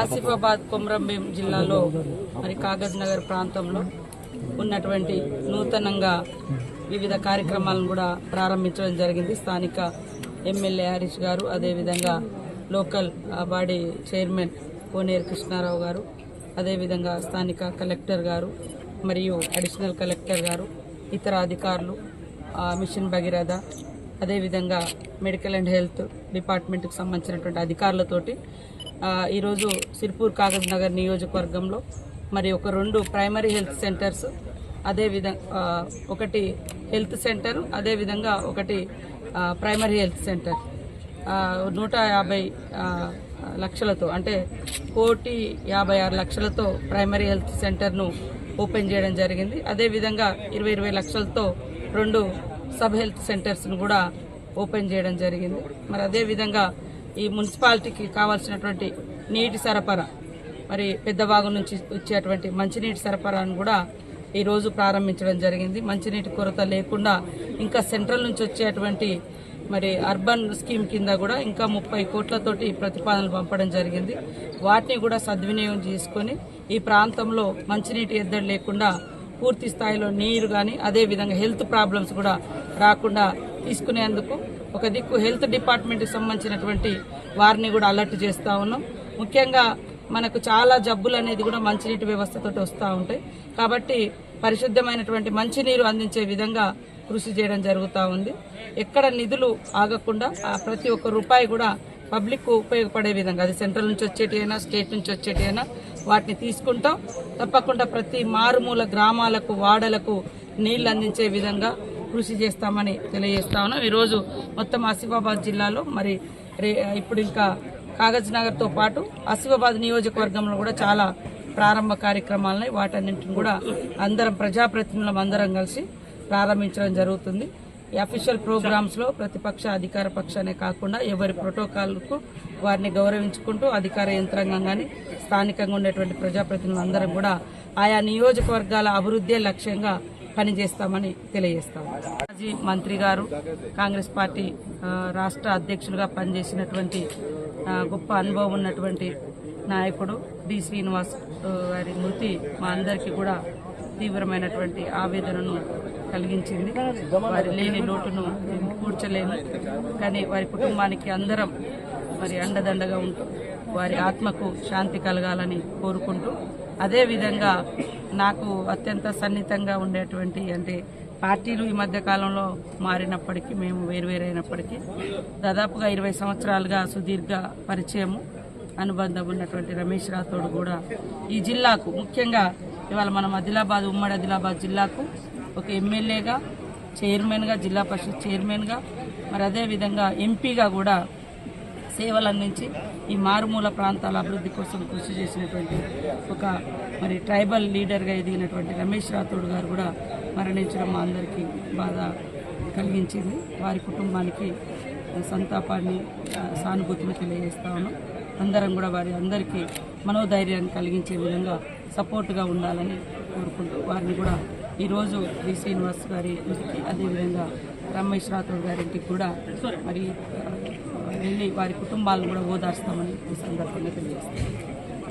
ఆసిఫాబాద్ కొమరంభీం జిల్లాలో మరి కాగజ్ నగర్ ప్రాంతంలో ఉన్నటువంటి నూతనంగా వివిధ కార్యక్రమాలను కూడా ప్రారంభించడం జరిగింది. స్థానిక ఎమ్మెల్యే హరీష్ గారు అదేవిధంగా local body chairman Koneru Krishna Rao గారు అదేవిధంగా స్థానిక కలెక్టర్ గారు మరియు అడిషనల్ కలెక్టర్ గారు ఇతర అధికారులు మిషన్ భగీరథ అదేవిధంగా మెడికల్ అండ్ హెల్త్ డిపార్ట్మెంట్కి సంబంధించినటువంటి అధికారులతోటి ఈరోజు సిర్పూర్ కాగజ్ నగర్ నియోజకవర్గంలో మరి ఒక రెండు ప్రైమరీ హెల్త్ సెంటర్స్ అదేవిధంగా ఒకటి హెల్త్ సెంటర్ అదేవిధంగా ఒకటి ప్రైమరీ హెల్త్ సెంటర్. నూట యాభై లక్షలతో అంటే కోటి యాభై ఆరు లక్షలతో ప్రైమరీ హెల్త్ సెంటర్ను ఓపెన్ చేయడం జరిగింది. అదేవిధంగా ఇరవై ఇరవై లక్షలతో రెండు సబ్ హెల్త్ సెంటర్స్ను కూడా ఓపెన్ చేయడం జరిగింది. మరి అదేవిధంగా ఈ మున్సిపాలిటీకి కావాల్సినటువంటి నీటి సరఫరా మరి పెద్దవాగు నుంచి వచ్చేటువంటి మంచినీటి సరఫరాను కూడా ఈరోజు ప్రారంభించడం జరిగింది. మంచినీటి కొరత లేకుండా ఇంకా సెంట్రల్ నుంచి వచ్చేటువంటి మరి అర్బన్ స్కీమ్ కింద కూడా ఇంకా ముప్పై కోట్లతోటి ప్రతిపాదనలు పంపడం జరిగింది. వాటిని కూడా సద్వినియోగం చేసుకొని ఈ ప్రాంతంలో మంచినీటి ఎద్దడి లేకుండా పూర్తి స్థాయిలో నీరు కానీ అదేవిధంగా హెల్త్ ప్రాబ్లమ్స్ కూడా రాకుండా తీసుకునేందుకు ఒక దిక్కు హెల్త్ డిపార్ట్మెంట్కి సంబంధించినటువంటి వారిని కూడా అలర్ట్ చేస్తూ ఉన్నాం. ముఖ్యంగా మనకు చాలా జబ్బులు అనేది కూడా మంచినీటి వ్యవస్థతో వస్తూ ఉంటాయి. కాబట్టి పరిశుద్ధమైనటువంటి మంచినీరు అందించే విధంగా కృషి చేయడం జరుగుతూ ఉంది. ఎక్కడ నిధులు ఆగకుండా ప్రతి ఒక్క రూపాయి కూడా పబ్లిక్ ఉపయోగపడే విధంగా అది సెంట్రల్ నుంచి వచ్చేటి అయినా స్టేట్ నుంచి వచ్చేటి అయినా వాటిని తీసుకుంటాం. తప్పకుండా ప్రతి మారుమూల గ్రామాలకు వాడలకు నీళ్ళు అందించే విధంగా కృషి చేస్తామని తెలియజేస్తా ఉన్నాం. ఈరోజు మొత్తం ఆసిఫాబాద్ జిల్లాలో మరి రే- ఇప్పుడు ఇంకా కాగజ్ నగర్తో పాటు ఆసిఫాబాద్ నియోజకవర్గంలో కూడా చాలా ప్రారంభ కార్యక్రమాలని వాటన్నింటిని కూడా అందరం ప్రజాప్రతినిధులం అందరం కలిసి ప్రారంభించడం జరుగుతుంది. ఈ అఫీషియల్ ప్రోగ్రామ్స్లో ప్రతిపక్ష అధికార పక్షానే కాకుండా ఎవరి ప్రోటోకాల్కు వారిని గౌరవించుకుంటూ అధికార యంత్రాంగం కానీ స్థానికంగా ఉండేటువంటి ప్రజాప్రతినిధులు అందరం కూడా ఆయా నియోజకవర్గాల అభివృద్ధే లక్ష్యంగా పనిచేస్తామని తెలియజేస్తాం. మాజీ మంత్రి గారు కాంగ్రెస్ పార్టీ రాష్ట్ర అధ్యక్షులుగా పనిచేసినటువంటి గొప్ప అనుభవం ఉన్నటువంటి నాయకుడు డి. శ్రీనివాస్ వారి గారి మృతి మా అందరికీ కూడా తీవ్రమైనటువంటి ఆవేదనను కలిగించింది. వారి లేని లోటును కూర్చలేము. కానీ వారి కుటుంబానికి అందరం మరి అండదండగా ఉంటూ వారి ఆత్మకు శాంతి కలగాలని కోరుకుంటూ అదేవిధంగా నాకు అత్యంత సన్నిహితంగా ఉండేటువంటి అంటే పార్టీలు ఈ మధ్య కాలంలో మారినప్పటికీ మేము వేరువేరైనప్పటికీ దాదాపుగా ఇరవై సంవత్సరాలుగా సుదీర్ఘ పరిచయము అనుబంధం ఉన్నటువంటి రమేష్ రాథోడ్ కూడా ఈ జిల్లాకు ముఖ్యంగా ఇవాళ మనం ఆదిలాబాద్ ఉమ్మడి ఆదిలాబాద్ జిల్లాకు ఒక ఎమ్మెల్యేగా చైర్మన్గా జిల్లా పరిషత్ చైర్మన్గా మరి అదేవిధంగా ఎంపీగా కూడా సేవలు అందించి ఈ మారుమూల ప్రాంతాల అభివృద్ధి కోసం కృషి చేసినటువంటి ఒక మరి ట్రైబల్ లీడర్గా ఎదిగినటువంటి రమేష్ రాథోడ్ గారు కూడా మరణించడం మా అందరికీ బాధ కలిగించింది. వారి కుటుంబానికి సంతాపాన్ని సానుభూతిని తెలియజేస్తా ఉన్నాం. అందరం కూడా వారి అందరికీ మనోధైర్యాన్ని కలిగించే విధంగా సపోర్ట్గా ఉండాలని కోరుకుంటూ వారిని కూడా ఈరోజు వి శ్రీనివాస్ గారి ఇంటికి అదేవిధంగా రమేష్ రాథోడ్ గారింటికి కూడా మరి వెళ్ళి వారి కుటుంబాలను కూడా ఓదార్స్తామని ఈ సందర్భంగా తెలియజేస్తాను